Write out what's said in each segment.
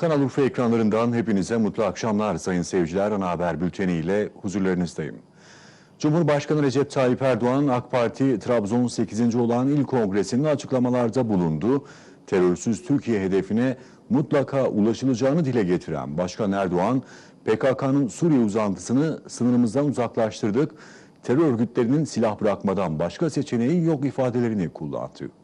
Kanal Urfa ekranlarından hepinize mutlu akşamlar sayın seyirciler. Ana haber bülteni ile huzurlarınızdayım. Cumhurbaşkanı Recep Tayyip Erdoğan AK Parti Trabzon 8. olan il kongresinin açıklamalarda bulundu. Terörsüz Türkiye hedefine mutlaka ulaşılacağını dile getiren Başkan Erdoğan, PKK'nın Suriye uzantısını sınırımızdan uzaklaştırdık. Terör örgütlerinin silah bırakmadan başka seçeneği yok ifadelerini kullandı.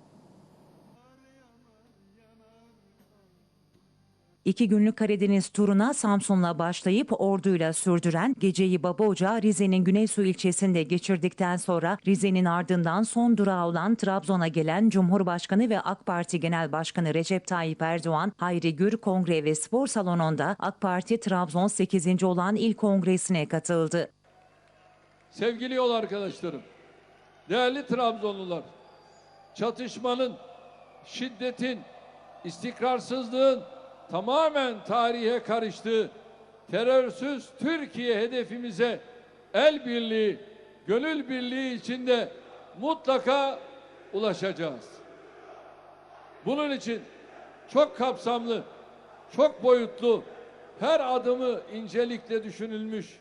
İki günlük Karadeniz turuna Samsun'la başlayıp orduyla sürdüren geceyi Babaoca Rize'nin Güneysu ilçesinde geçirdikten sonra Rize'nin ardından son durağı olan Trabzon'a gelen Cumhurbaşkanı ve AK Parti Genel Başkanı Recep Tayyip Erdoğan, Hayri Gür Kongre ve Spor Salonu'nda AK Parti Trabzon 8. olan il kongresine katıldı. Sevgili yol arkadaşlarım, değerli Trabzonlular, çatışmanın, şiddetin, istikrarsızlığın tamamen tarihe karıştığı terörsüz Türkiye hedefimize el birliği, gönül birliği içinde mutlaka ulaşacağız. Bunun için çok kapsamlı, çok boyutlu, her adımı incelikle düşünülmüş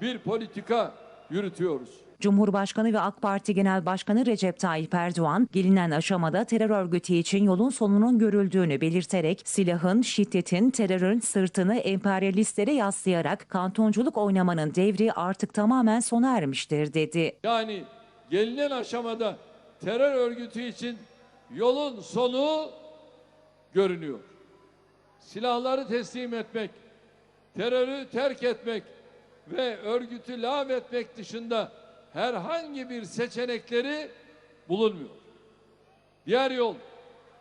bir politika yürütüyoruz. Cumhurbaşkanı ve AK Parti Genel Başkanı Recep Tayyip Erdoğan, gelinen aşamada terör örgütü için yolun sonunun görüldüğünü belirterek silahın, şiddetin, terörün sırtını emperyalistlere yaslayarak kantonculuk oynamanın devri artık tamamen sona ermiştir dedi. Yani gelinen aşamada terör örgütü için yolun sonu görünüyor. Silahları teslim etmek, terörü terk etmek ve örgütü lağvetmek dışında herhangi bir seçenekleri bulunmuyor. Diğer yol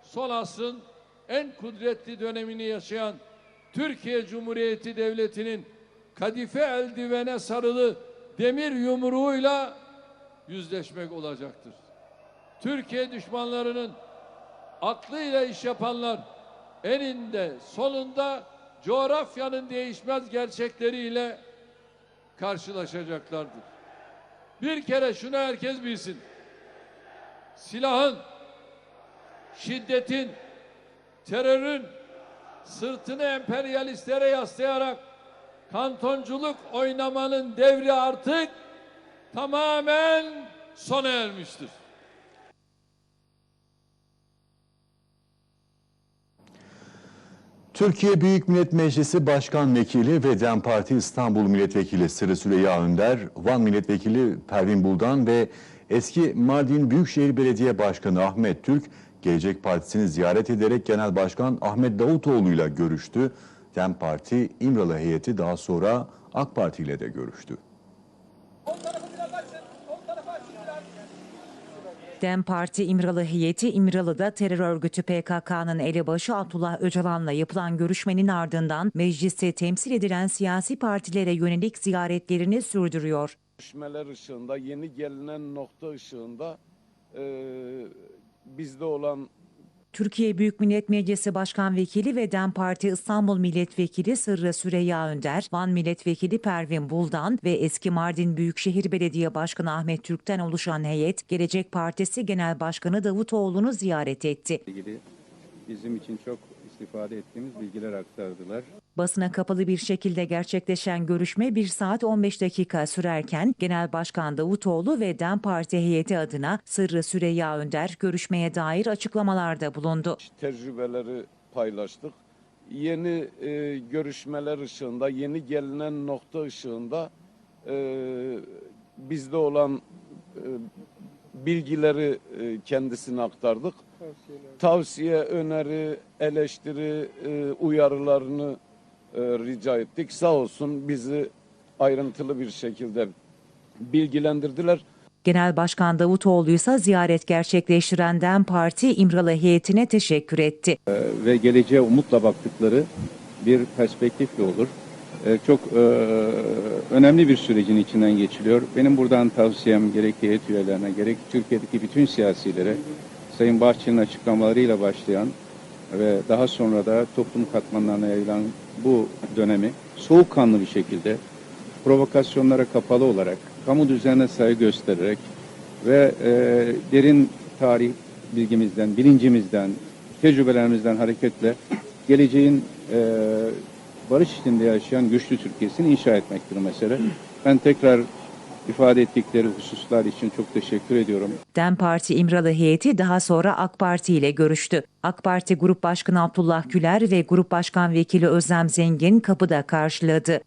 son asrın en kudretli dönemini yaşayan Türkiye Cumhuriyeti Devleti'nin kadife eldivene sarılı demir yumruğuyla yüzleşmek olacaktır. Türkiye düşmanlarının aklıyla iş yapanlar eninde sonunda coğrafyanın değişmez gerçekleriyle karşılaşacaklardır. Bir kere şunu herkes bilsin. Silahın, şiddetin, terörün sırtını emperyalistlere yaslayarak kantonculuk oynamanın devri artık tamamen sona ermiştir. Türkiye Büyük Millet Meclisi Başkan Vekili ve DEM Parti İstanbul Milletvekili Sırrı Süreyya Önder, Van Milletvekili Pervin Buldan ve eski Mardin Büyükşehir Belediye Başkanı Ahmet Türk, Gelecek Partisi'ni ziyaret ederek Genel Başkan Ahmet Davutoğlu ile görüştü. DEM Parti İmralı heyeti daha sonra AK Parti ile de görüştü. DEM Parti İmralı heyeti İmralı'da terör örgütü PKK'nın elebaşı Abdullah Öcalan'la yapılan görüşmenin ardından mecliste temsil edilen siyasi partilere yönelik ziyaretlerini sürdürüyor. görüşmeler ışığında, yeni gelinen nokta ışığında eee, bizde olan Türkiye Büyük Millet Meclisi Başkan Vekili ve DEM Parti İstanbul Milletvekili Sırrı Süreyya Önder, Van Milletvekili Pervin Buldan ve eski Mardin Büyükşehir Belediye Başkanı Ahmet Türk'ten oluşan heyet, Gelecek Partisi Genel Başkanı Davutoğlu'nu ziyaret etti. bizim için çok istifade ettiğimiz bilgiler aktardılar. Basına kapalı bir şekilde gerçekleşen görüşme 1 saat 15 dakika sürerken Genel Başkan Davutoğlu ve DEM Parti heyeti adına Sırrı Süreyya Önder görüşmeye dair açıklamalarda bulundu. tecrübeleri paylaştık. Yeni eee, görüşmeler ışığında, yeni gelinen nokta ışığında eee, bizde olan eee, bilgileri eee, kendisine aktardık. Tavsiye, öneri, eleştiri, eee, uyarılarını eee, rica ettik. Sağ olsun bizi ayrıntılı bir şekilde bilgilendirdiler. Genel Başkan Davutoğlu ise ziyaret gerçekleştiren DEM Parti İmralı heyetine teşekkür etti. ve geleceğe umutla baktıkları bir perspektifle olur. Ee, Çok e, önemli bir sürecin içinden geçiliyor. Benim buradan tavsiyem gerek heyet üyelerine gerek Türkiye'deki bütün siyasilere Sayın Bahçeli'nin açıklamalarıyla başlayan ve daha sonra da toplum katmanlarına yayılan bu dönemi soğukkanlı bir şekilde provokasyonlara kapalı olarak, kamu düzenine saygı göstererek ve e, derin tarih bilgimizden, bilincimizden, tecrübelerimizden hareketle geleceğin e, barış içinde yaşayan güçlü Türkiye'sini inşa etmektir mesele. Ben tekrar ifade ettikleri hususlar için çok teşekkür ediyorum. DEM Parti İmralı heyeti daha sonra AK Parti ile görüştü. AK Parti Grup Başkanı Abdullah Güler ve Grup Başkan Vekili Özlem Zengin kapıda karşıladı.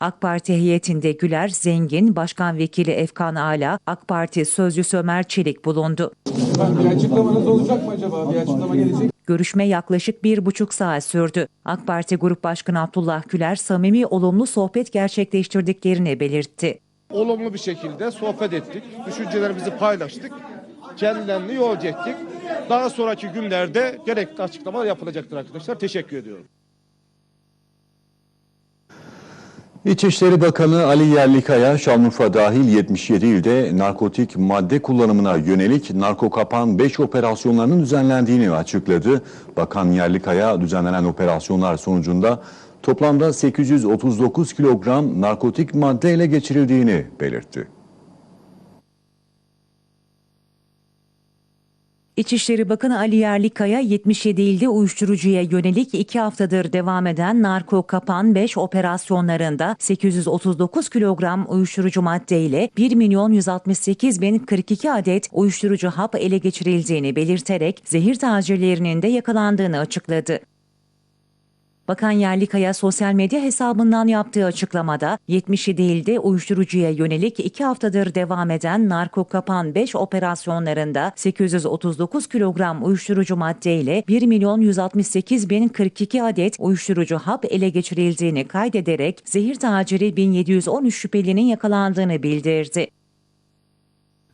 AK Parti heyetinde Güler, Zengin, Başkan Vekili Efkan Ala, AK Parti Sözcüsü Ömer Çelik bulundu. Bir açıklamanız olacak mı acaba? Bir açıklama gelecek Görüşme yaklaşık bir buçuk saat sürdü. AK Parti Grup Başkanı Abdullah Güler, samimi olumlu sohbet gerçekleştirdiklerini belirtti. olumlu bir şekilde sohbet ettik. Düşüncelerimizi paylaştık. Kendilerini yolcu ettik. Daha sonraki günlerde gerekli açıklamalar yapılacaktır arkadaşlar. Teşekkür ediyorum. İçişleri Bakanı Ali Yerlikaya, Şanlıurfa dahil 77 ilde narkotik madde kullanımına yönelik narkokapan 5 operasyonlarının düzenlendiğini açıkladı. Bakan Yerlikaya düzenlenen operasyonlar sonucunda toplamda 839 kilogram narkotik madde ele geçirildiğini belirtti. İçişleri Bakanı Ali Yerlikaya 77 ilde uyuşturucuya yönelik 2 haftadır devam eden narko kapan 5 operasyonlarında 839 kilogram uyuşturucu madde ile 1 milyon 168 bin 42 adet uyuşturucu hap ele geçirildiğini belirterek zehir tacirlerinin de yakalandığını açıkladı. Bakan Yerlikaya sosyal medya hesabından yaptığı açıklamada 77 ilde uyuşturucuya yönelik 2 haftadır devam eden narko kapan 5 operasyonlarında 839 kilogram uyuşturucu madde ile 1 milyon 168 bin 42 adet uyuşturucu hap ele geçirildiğini kaydederek zehir taciri 1713 şüphelinin yakalandığını bildirdi.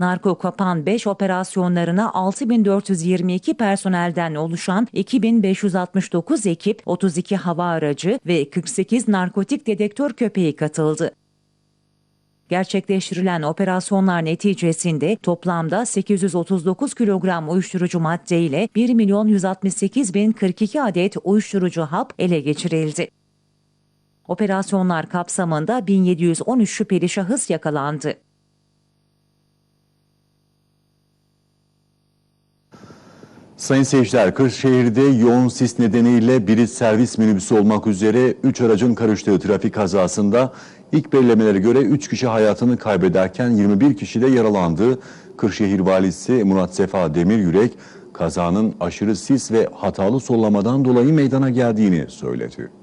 Narko Kapan 5 operasyonlarına 6422 personelden oluşan 2569 ekip, 32 hava aracı ve 48 narkotik dedektör köpeği katıldı. Gerçekleştirilen operasyonlar neticesinde toplamda 839 kilogram uyuşturucu madde ile 1 milyon 168 bin 42 adet uyuşturucu hap ele geçirildi. Operasyonlar kapsamında 1713 şüpheli şahıs yakalandı. Sayın seyirciler, Kırşehir'de yoğun sis nedeniyle biri servis minibüsü olmak üzere 3 aracın karıştığı trafik kazasında ilk belirlemelere göre 3 kişi hayatını kaybederken 21 kişi de yaralandı. Kırşehir valisi Murat Sefa Demiryürek kazanın aşırı sis ve hatalı sollamadan dolayı meydana geldiğini söyledi.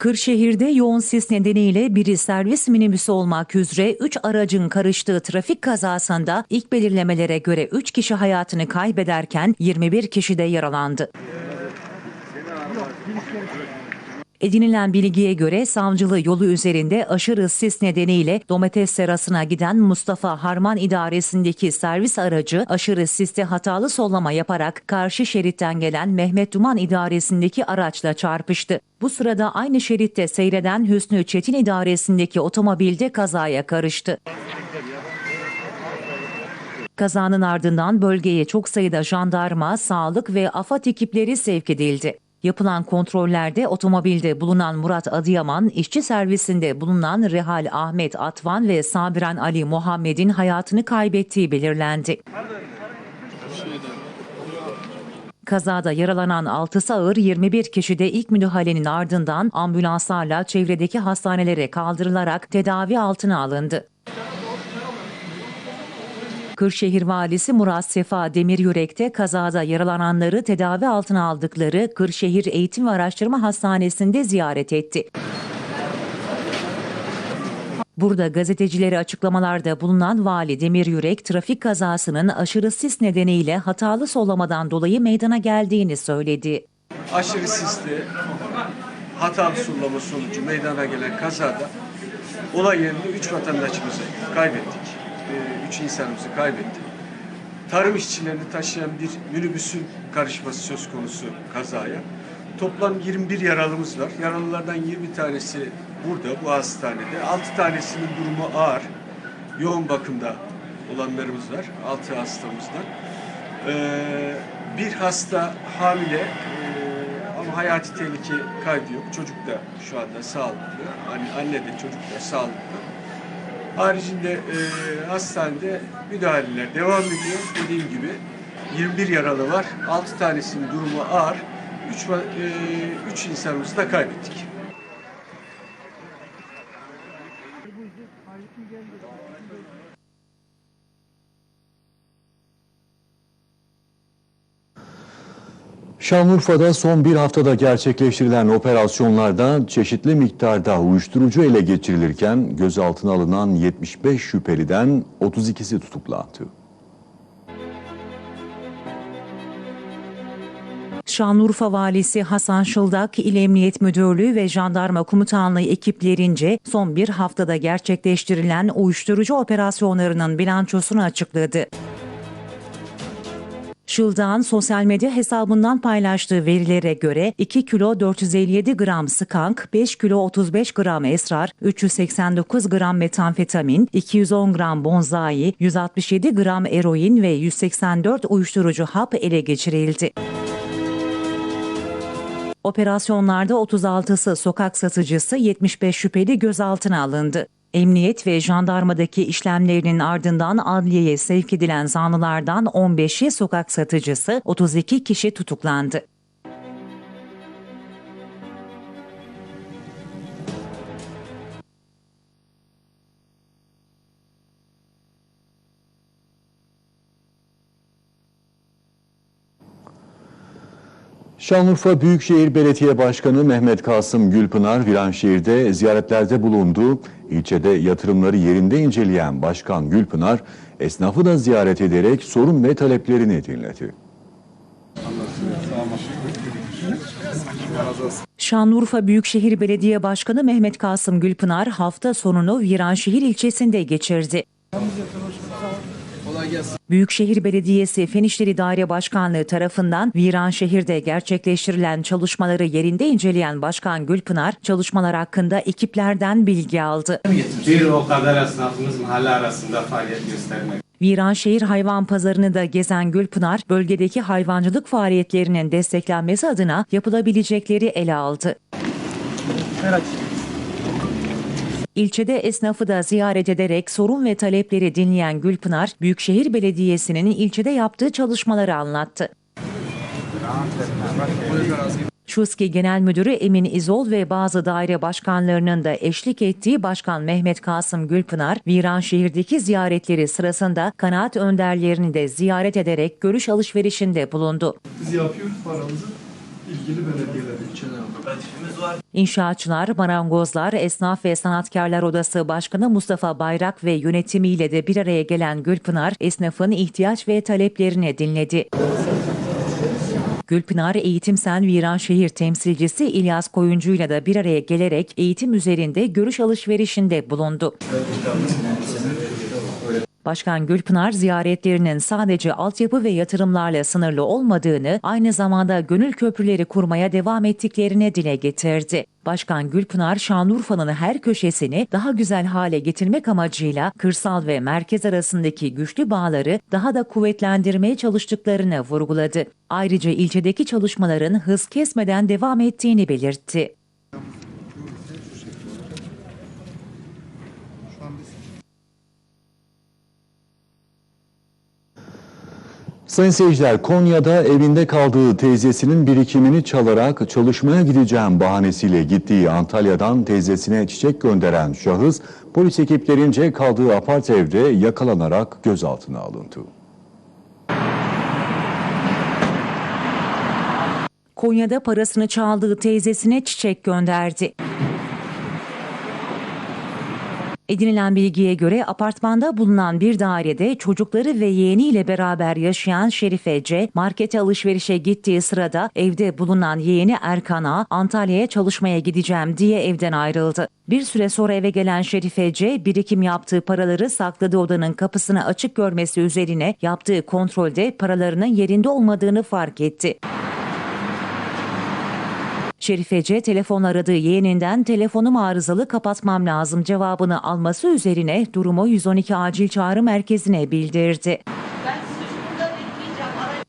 Kırşehir'de yoğun sis nedeniyle biri servis minibüsü olmak üzere 3 aracın karıştığı trafik kazasında ilk belirlemelere göre 3 kişi hayatını kaybederken 21 kişi de yaralandı. Edinilen bilgiye göre Savcılı yolu üzerinde aşırı sis nedeniyle domates serasına giden Mustafa Harman idaresindeki servis aracı aşırı siste hatalı sollama yaparak karşı şeritten gelen Mehmet Duman idaresindeki araçla çarpıştı. Bu sırada aynı şeritte seyreden Hüsnü Çetin idaresindeki otomobilde kazaya karıştı. Kazanın ardından bölgeye çok sayıda jandarma, sağlık ve AFAD ekipleri sevk edildi. Yapılan kontrollerde otomobilde bulunan Murat Adıyaman, işçi servisinde bulunan Rehal Ahmet Atvan ve Sabiren Ali Muhammed'in hayatını kaybettiği belirlendi. Kazada yaralanan 6 ağır 21 kişi de ilk müdahalenin ardından ambulanslarla çevredeki hastanelere kaldırılarak tedavi altına alındı. Kırşehir Valisi Murat Sefa Demiryürek'te kazada yaralananları tedavi altına aldıkları Kırşehir Eğitim ve Araştırma Hastanesi'nde ziyaret etti. Burada gazetecilere açıklamalarda bulunan Vali Demiryürek, trafik kazasının aşırı sis nedeniyle hatalı sollamadan dolayı meydana geldiğini söyledi. aşırı sisli hatalı sulama sonucu meydana gelen kazada olay yerinde 3 vatandaşımızı kaybettik. 3 insanımızı kaybettik. Tarım işçilerini taşıyan bir minibüsün karışması söz konusu kazaya. Toplam 21 yaralımız var. Yaralılardan 20 tanesi burada, bu hastanede. 6 tanesinin durumu ağır. Yoğun bakımda olanlarımız var. 6 hastamızdan. Ee, bir hasta hamile ee, ama hayati tehlike kaydı yok. Çocuk da şu anda sağlıklı. Anne, anne de çocuk da sağlıklı. Haricinde e, hastanede müdahaleler devam ediyor. Dediğim gibi 21 yaralı var. 6 tanesinin durumu ağır. 3, 3 insanımızı da kaybettik. Şanlıurfa'da son bir haftada gerçekleştirilen operasyonlarda çeşitli miktarda uyuşturucu ele geçirilirken gözaltına alınan 75 şüpheliden 32'si tutuklandı. Şanlıurfa Valisi Hasan Şıldak, İl Emniyet Müdürlüğü ve Jandarma Komutanlığı ekiplerince son bir haftada gerçekleştirilen uyuşturucu operasyonlarının bilançosunu açıkladı. Şıldak'ın sosyal medya hesabından paylaştığı verilere göre 2 kilo 457 gram skank, 5 kilo 35 gram esrar, 389 gram metamfetamin, 210 gram bonzai, 167 gram eroin ve 184 uyuşturucu hap ele geçirildi. Operasyonlarda 36'sı sokak satıcısı, 75 şüpheli gözaltına alındı. Emniyet ve jandarmadaki işlemlerinin ardından adliyeye sevk edilen zanlılardan 15'i sokak satıcısı, 32 kişi tutuklandı. Şanlıurfa Büyükşehir Belediye Başkanı Mehmet Kasım Gülpınar Viranşehir'de ziyaretlerde bulundu. İlçede yatırımları yerinde inceleyen Başkan Gülpınar, esnafı da ziyaret ederek sorun ve taleplerini dinledi. Şanlıurfa Büyükşehir Belediye Başkanı Mehmet Kasım Gülpınar hafta sonunu Viranşehir ilçesinde geçirdi. Büyükşehir Belediyesi Fen İşleri Daire Başkanlığı tarafından Viranşehir'de gerçekleştirilen çalışmaları yerinde inceleyen Başkan Gülpınar, çalışmalar hakkında ekiplerden bilgi aldı. Bir o kadar esnafımız mahalle arasında faaliyet göstermek. Viranşehir hayvan pazarını da gezen Gülpınar, bölgedeki hayvancılık faaliyetlerinin desteklenmesi adına yapılabilecekleri ele aldı. İlçede esnafı da ziyaret ederek sorun ve talepleri dinleyen Gülpınar, Büyükşehir Belediyesi'nin ilçede yaptığı çalışmaları anlattı. Şuski Genel Müdürü Emin İzol ve bazı daire başkanlarının da eşlik ettiği Başkan Mehmet Kasım Gülpınar, Viranşehir'deki ziyaretleri sırasında kanaat önderlerini de ziyaret ederek görüş alışverişinde bulundu. Biz yapıyoruz paramızı ilgili belediyeler ilçeler. İnşaatçılar, marangozlar, esnaf ve sanatkarlar odası başkanı Mustafa Bayrak ve yönetimiyle de bir araya gelen Gülpınar, esnafın ihtiyaç ve taleplerini dinledi. Gülpınar Eğitimsen Viranşehir temsilcisi İlyas Koyuncu'yla da bir araya gelerek eğitim üzerinde görüş alışverişinde bulundu. Başkan Gülpınar ziyaretlerinin sadece altyapı ve yatırımlarla sınırlı olmadığını, aynı zamanda gönül köprüleri kurmaya devam ettiklerini dile getirdi. Başkan Gülpınar, Şanlıurfa'nın her köşesini daha güzel hale getirmek amacıyla kırsal ve merkez arasındaki güçlü bağları daha da kuvvetlendirmeye çalıştıklarını vurguladı. Ayrıca ilçedeki çalışmaların hız kesmeden devam ettiğini belirtti. Sayın seyirciler, Konya'da evinde kaldığı teyzesinin birikimini çalarak çalışmaya gideceğim bahanesiyle gittiği Antalya'dan teyzesine çiçek gönderen şahıs, polis ekiplerince kaldığı apart evde yakalanarak gözaltına alındı. Konya'da parasını çaldığı teyzesine çiçek gönderdi. Edinilen bilgiye göre apartmanda bulunan bir dairede çocukları ve yeğeniyle beraber yaşayan Şerife C. markete alışverişe gittiği sırada evde bulunan yeğeni Erkan'a Antalya'ya çalışmaya gideceğim diye evden ayrıldı. Bir süre sonra eve gelen Şerife C. birikim yaptığı paraları sakladığı odanın kapısını açık görmesi üzerine yaptığı kontrolde paralarının yerinde olmadığını fark etti. Şerifece telefon aradığı yeğeninden telefonum arızalı kapatmam lazım cevabını alması üzerine durumu 112 acil çağrı merkezine bildirdi.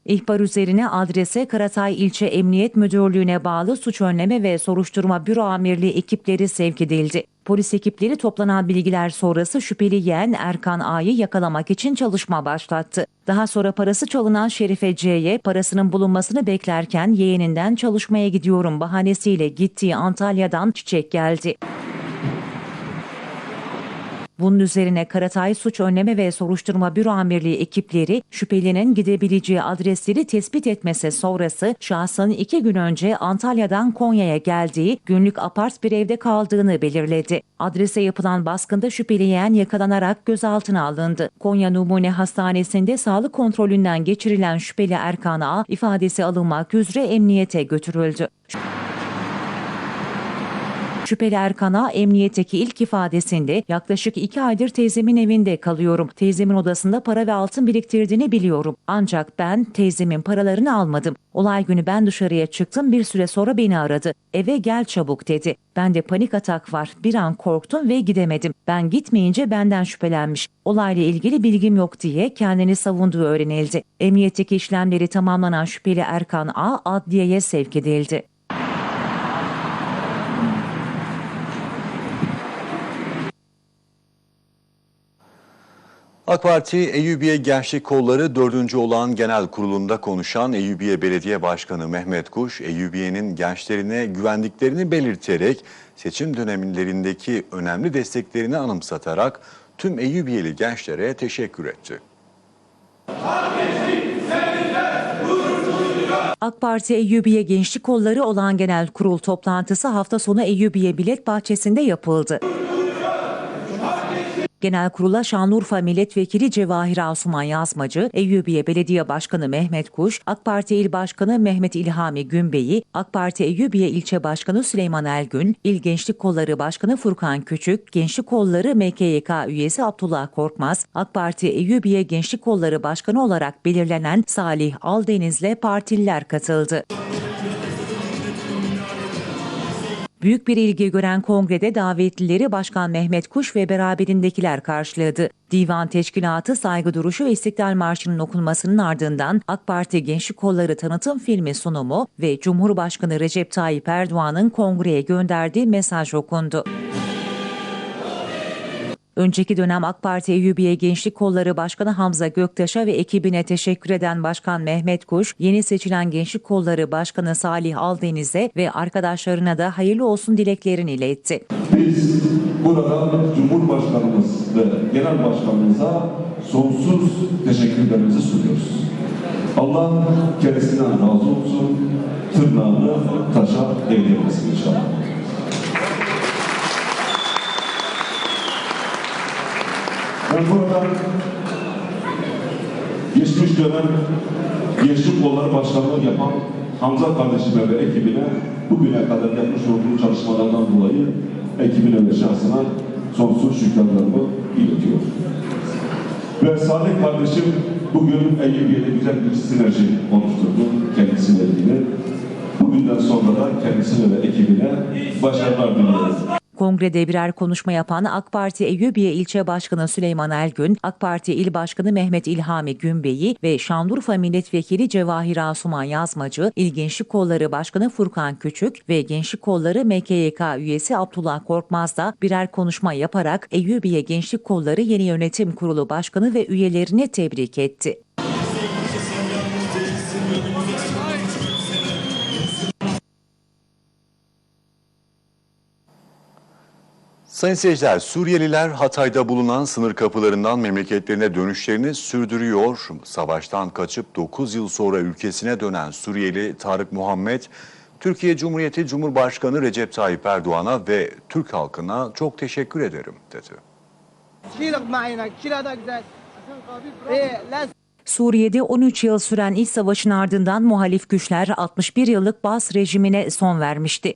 İhbar üzerine adrese Karatay İlçe Emniyet Müdürlüğü'ne bağlı Suç Önleme ve Soruşturma Büro Amirliği ekipleri sevk edildi. Polis ekipleri toplanan bilgiler sonrası şüpheli yeğen Erkan A'yı yakalamak için çalışma başlattı. Daha sonra parası çalınan Şerife C'ye parasının bulunmasını beklerken yeğeninden çalışmaya gidiyorum bahanesiyle gittiği Antalya'dan çiçek geldi. Bunun üzerine Karatay Suç Önleme ve Soruşturma Büro Amirliği ekipleri şüphelinin gidebileceği adresleri tespit etmesi sonrası şahsın iki gün önce Antalya'dan Konya'ya geldiği günlük apart bir evde kaldığını belirledi. Adrese yapılan baskında şüpheli yeğen yakalanarak gözaltına alındı. Konya Numune Hastanesi'nde sağlık kontrolünden geçirilen şüpheli Erkan A ifadesi alınmak üzere emniyete götürüldü. Şüpheli Erkan'a emniyetteki ilk ifadesinde yaklaşık iki aydır teyzemin evinde kalıyorum. Teyzemin odasında para ve altın biriktirdiğini biliyorum. Ancak ben teyzemin paralarını almadım. Olay günü ben dışarıya çıktım bir süre sonra beni aradı. Eve gel çabuk dedi. Ben de panik atak var. Bir an korktum ve gidemedim. Ben gitmeyince benden şüphelenmiş. Olayla ilgili bilgim yok diye kendini savunduğu öğrenildi. Emniyetteki işlemleri tamamlanan şüpheli Erkan A adliyeye sevk edildi. AK Parti Eyyubiye Gençlik Kolları 4. olan genel kurulunda konuşan Eyyubiye Belediye Başkanı Mehmet Kuş, Eyyubiye'nin gençlerine güvendiklerini belirterek seçim dönemlerindeki önemli desteklerini anımsatarak tüm Eyyubiyeli gençlere teşekkür etti. AK Parti Eyyubiye Gençlik Kolları olan genel kurul toplantısı hafta sonu Eyyubiye Bilet Bahçesi'nde yapıldı. Genel kurula Şanlıurfa Milletvekili Cevahir Asuman Yazmacı, Eyyubiye Belediye Başkanı Mehmet Kuş, AK Parti İl Başkanı Mehmet İlhami Günbey'i, AK Parti Eyyubiye İlçe Başkanı Süleyman Elgün, İl Gençlik Kolları Başkanı Furkan Küçük, Gençlik Kolları MKYK üyesi Abdullah Korkmaz, AK Parti Eyyubiye Gençlik Kolları Başkanı olarak belirlenen Salih Aldeniz'le partililer katıldı. Büyük bir ilgi gören kongrede davetlileri Başkan Mehmet Kuş ve beraberindekiler karşıladı. Divan Teşkilatı saygı duruşu ve İstiklal Marşı'nın okunmasının ardından AK Parti Gençlik Kolları tanıtım filmi sunumu ve Cumhurbaşkanı Recep Tayyip Erdoğan'ın kongreye gönderdiği mesaj okundu. Önceki dönem AK Parti Eyyubiye Gençlik Kolları Başkanı Hamza Göktaş'a ve ekibine teşekkür eden Başkan Mehmet Kuş, yeni seçilen Gençlik Kolları Başkanı Salih Aldeniz'e ve arkadaşlarına da hayırlı olsun dileklerini iletti. Biz burada Cumhurbaşkanımız ve Genel Başkanımıza sonsuz teşekkürlerimizi sunuyoruz. Allah kendisinden razı olsun, tırnağını taşa değdirmesin inşallah. Ben burada geçmiş dönem Gençlik Kolları Başkanlığı yapan Hamza kardeşime ve ekibine bugüne kadar yapmış olduğu çalışmalardan dolayı ekibine ve şahsına sonsuz şükranlarımı iletiyorum. Ve Salih kardeşim bugün Eyyubiye'de güzel bir sinerji oluşturdu kendisiyle ilgili. Bugünden sonra da kendisine ve ekibine başarılar diliyorum. Kongrede birer konuşma yapan AK Parti Eyyubiye İlçe Başkanı Süleyman Elgün, AK Parti İl Başkanı Mehmet İlhami Günbey'i ve Şanlıurfa Milletvekili Cevahir Asuman Yazmacı, İl Gençlik Kolları Başkanı Furkan Küçük ve Gençlik Kolları MKYK üyesi Abdullah Korkmaz da birer konuşma yaparak Eyyubiye Gençlik Kolları Yeni Yönetim Kurulu Başkanı ve üyelerini tebrik etti. Sayın seyirciler, Suriyeliler Hatay'da bulunan sınır kapılarından memleketlerine dönüşlerini sürdürüyor. Savaştan kaçıp 9 yıl sonra ülkesine dönen Suriyeli Tarık Muhammed, Türkiye Cumhuriyeti Cumhurbaşkanı Recep Tayyip Erdoğan'a ve Türk halkına çok teşekkür ederim dedi. Suriye'de 13 yıl süren iç savaşın ardından muhalif güçler 61 yıllık Bas rejimine son vermişti.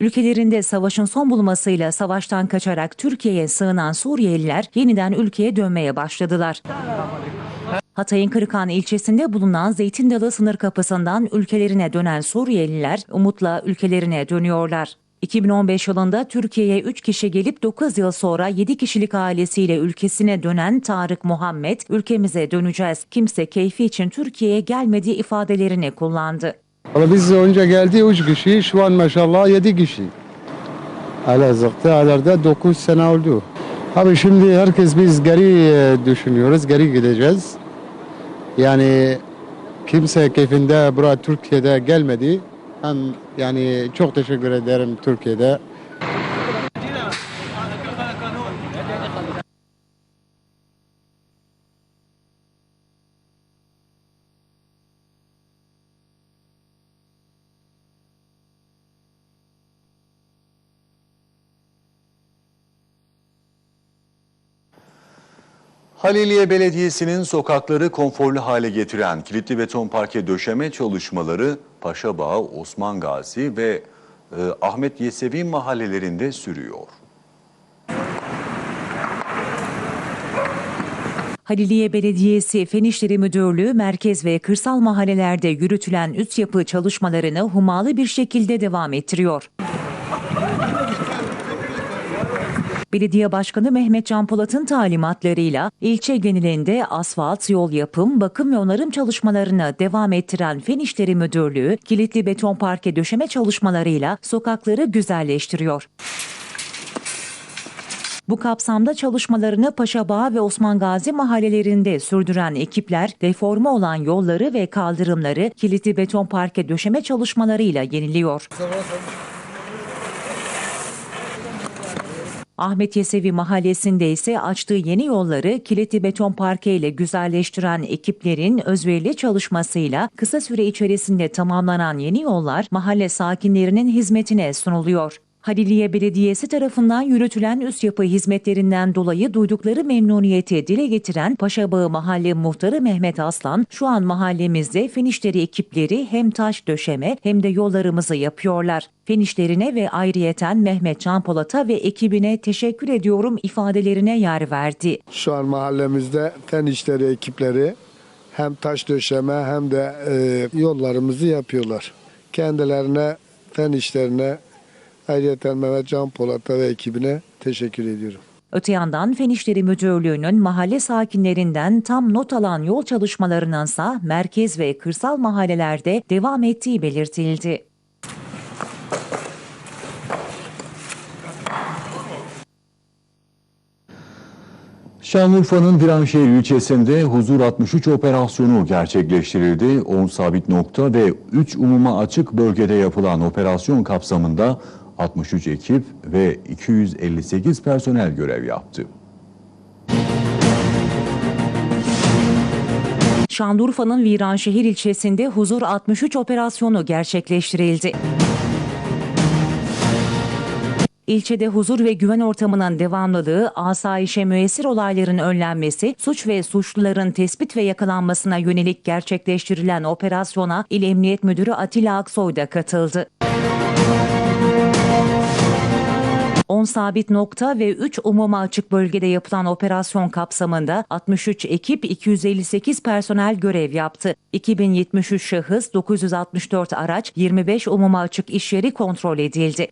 Ülkelerinde savaşın son bulmasıyla savaştan kaçarak Türkiye'ye sığınan Suriyeliler yeniden ülkeye dönmeye başladılar. Hatay'ın Kırıkhan ilçesinde bulunan Zeytin Dalı sınır kapısından ülkelerine dönen Suriyeliler umutla ülkelerine dönüyorlar. 2015 yılında Türkiye'ye 3 kişi gelip 9 yıl sonra 7 kişilik ailesiyle ülkesine dönen Tarık Muhammed, ülkemize döneceğiz, kimse keyfi için Türkiye'ye gelmediği ifadelerini kullandı. Ama biz önce geldi 3 kişi, şu an maşallah 7 kişi. Elazığ'da ileride 9 sene oldu. Abi şimdi herkes biz geri e, düşünüyoruz, geri gideceğiz. Yani kimse keyfinde buraya Türkiye'de gelmedi. Hem yani çok teşekkür ederim Türkiye'de. Haliliye Belediyesi'nin sokakları konforlu hale getiren kilitli beton parke döşeme çalışmaları Paşabağ, Osman Gazi ve e, Ahmet Yesevi mahallelerinde sürüyor. Haliliye Belediyesi Fen İşleri Müdürlüğü merkez ve kırsal mahallelerde yürütülen üst yapı çalışmalarını humalı bir şekilde devam ettiriyor. Belediye Başkanı Mehmet Can Polat'ın talimatlarıyla ilçe genelinde asfalt, yol yapım, bakım ve onarım çalışmalarını devam ettiren Fen İşleri Müdürlüğü, kilitli beton parke döşeme çalışmalarıyla sokakları güzelleştiriyor. Bu kapsamda çalışmalarını Paşabağ ve Osman Gazi mahallelerinde sürdüren ekipler deforme olan yolları ve kaldırımları kilitli beton parke döşeme çalışmalarıyla yeniliyor. Ahmet Yesevi mahallesinde ise açtığı yeni yolları kilitli beton parke ile güzelleştiren ekiplerin özverili çalışmasıyla kısa süre içerisinde tamamlanan yeni yollar mahalle sakinlerinin hizmetine sunuluyor. Haliliye Belediyesi tarafından yürütülen üst yapı hizmetlerinden dolayı duydukları memnuniyeti dile getiren Paşabağ Mahalle Muhtarı Mehmet Aslan, şu an mahallemizde fen işleri ekipleri hem taş döşeme hem de yollarımızı yapıyorlar. Fen işlerine ve ayrıyeten Mehmet Can Polat'a ve ekibine teşekkür ediyorum ifadelerine yer verdi. Şu an mahallemizde fen işleri ekipleri hem taş döşeme hem de e, yollarımızı yapıyorlar. Kendilerine, fen işlerine, ayrıca Mehmet Can Polat'a ve ekibine teşekkür ediyorum. Öte yandan Fen İşleri Müdürlüğü'nün mahalle sakinlerinden tam not alan yol çalışmalarınınsa merkez ve kırsal mahallelerde devam ettiği belirtildi. Şanlıurfa'nın Viranşehir ilçesinde Huzur 63 operasyonu gerçekleştirildi. 10 sabit nokta ve 3 umuma açık bölgede yapılan operasyon kapsamında 63 ekip ve 258 personel görev yaptı. Şanlıurfa'nın Viranşehir ilçesinde Huzur 63 operasyonu gerçekleştirildi. İlçede huzur ve güven ortamının devamlılığı, asayişe müessir olayların önlenmesi, suç ve suçluların tespit ve yakalanmasına yönelik gerçekleştirilen operasyona İl Emniyet Müdürü Atilla Aksoy da katıldı. 10 sabit nokta ve 3 umuma açık bölgede yapılan operasyon kapsamında 63 ekip 258 personel görev yaptı. 2073 şahıs, 964 araç, 25 umuma açık iş yeri kontrol edildi.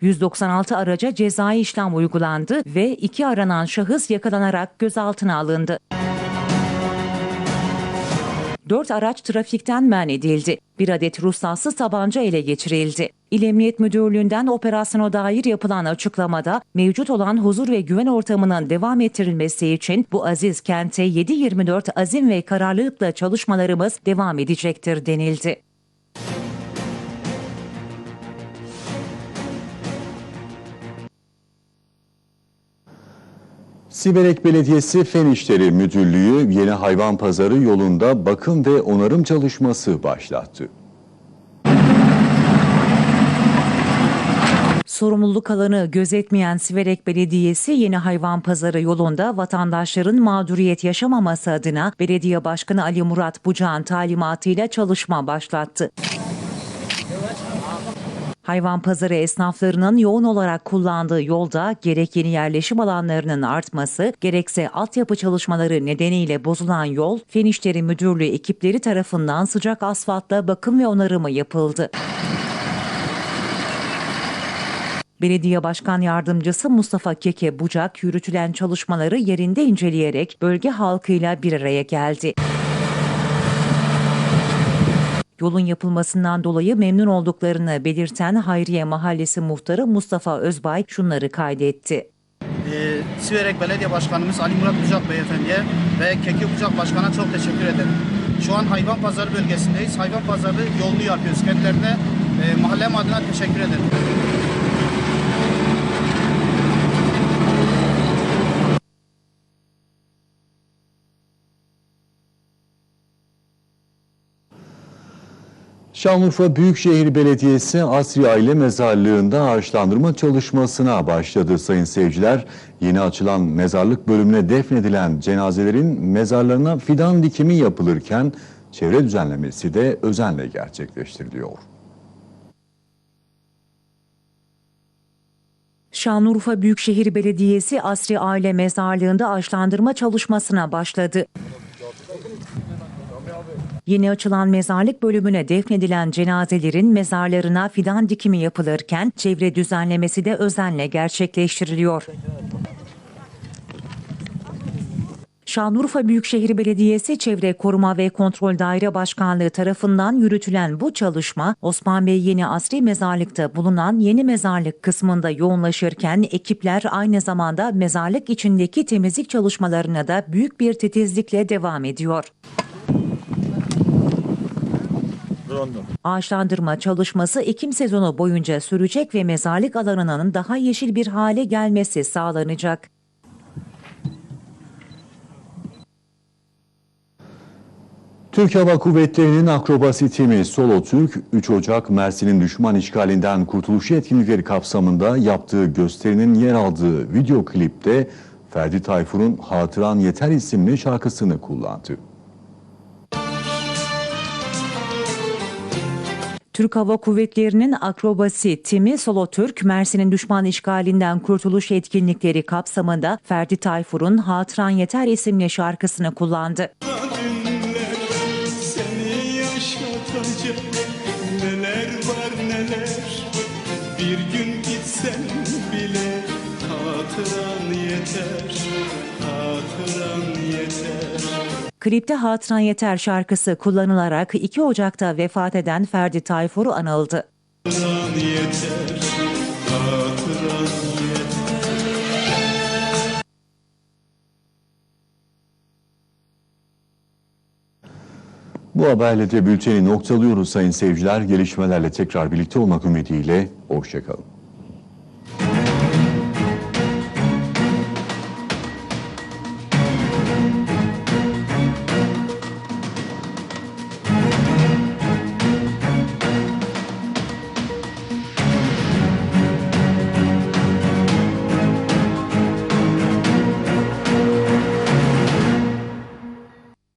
196 araca cezai işlem uygulandı ve iki aranan şahıs yakalanarak gözaltına alındı. 4 araç trafikten men edildi. Bir adet ruhsatsız tabanca ele geçirildi. İl Emniyet Müdürlüğü'nden operasyona dair yapılan açıklamada mevcut olan huzur ve güven ortamının devam ettirilmesi için bu aziz kente 7-24 azim ve kararlılıkla çalışmalarımız devam edecektir denildi. Siverek Belediyesi Fen İşleri Müdürlüğü yeni hayvan pazarı yolunda bakım ve onarım çalışması başlattı. Sorumluluk alanı gözetmeyen Siverek Belediyesi yeni hayvan pazarı yolunda vatandaşların mağduriyet yaşamaması adına Belediye Başkanı Ali Murat Bucağ'ın talimatıyla çalışma başlattı. Hayvan pazarı esnaflarının yoğun olarak kullandığı yolda gerek yeni yerleşim alanlarının artması, gerekse altyapı çalışmaları nedeniyle bozulan yol, Fen İşleri Müdürlüğü ekipleri tarafından sıcak asfaltla bakım ve onarımı yapıldı. Belediye Başkan Yardımcısı Mustafa Keke Bucak yürütülen çalışmaları yerinde inceleyerek bölge halkıyla bir araya geldi. Yolun yapılmasından dolayı memnun olduklarını belirten Hayriye Mahallesi Muhtarı Mustafa Özbay şunları kaydetti. Ee, Siverek Belediye Başkanımız Ali Murat Bucak Beyefendi'ye ve Keki Bucak Başkan'a çok teşekkür ederim. Şu an hayvan pazarı bölgesindeyiz. Hayvan pazarı yolunu yapıyoruz. Kendilerine e, mahallem adına teşekkür ederim. Şanlıurfa Büyükşehir Belediyesi Asri Aile Mezarlığı'nda ağaçlandırma çalışmasına başladı sayın seyirciler. Yeni açılan mezarlık bölümüne defnedilen cenazelerin mezarlarına fidan dikimi yapılırken çevre düzenlemesi de özenle gerçekleştiriliyor. Şanlıurfa Büyükşehir Belediyesi Asri Aile Mezarlığı'nda ağaçlandırma çalışmasına başladı. Yeni açılan mezarlık bölümüne defnedilen cenazelerin mezarlarına fidan dikimi yapılırken çevre düzenlemesi de özenle gerçekleştiriliyor. Şanlıurfa Büyükşehir Belediyesi Çevre Koruma ve Kontrol Daire Başkanlığı tarafından yürütülen bu çalışma Osman Bey Yeni Asri Mezarlık'ta bulunan yeni mezarlık kısmında yoğunlaşırken ekipler aynı zamanda mezarlık içindeki temizlik çalışmalarına da büyük bir titizlikle devam ediyor. Ağaçlandırma çalışması ekim sezonu boyunca sürecek ve mezarlık alanının daha yeşil bir hale gelmesi sağlanacak. Türk Hava Kuvvetleri'nin akrobasi timi Solo Türk, 3 Ocak Mersin'in düşman işgalinden kurtuluşu etkinlikleri kapsamında yaptığı gösterinin yer aldığı video klipte Ferdi Tayfur'un Hatıran Yeter isimli şarkısını kullandı. Türk Hava Kuvvetleri'nin akrobasi timi Solo Türk, Mersin'in düşman işgalinden kurtuluş etkinlikleri kapsamında Ferdi Tayfur'un Hatıran Yeter isimli şarkısını kullandı. Hatıran yeter Hatıran Klipte Hatıran Yeter şarkısı kullanılarak 2 Ocak'ta vefat eden Ferdi Tayfur anıldı. Bu haberle de bülteni noktalıyoruz sayın seyirciler. Gelişmelerle tekrar birlikte olmak ümidiyle. Hoşçakalın.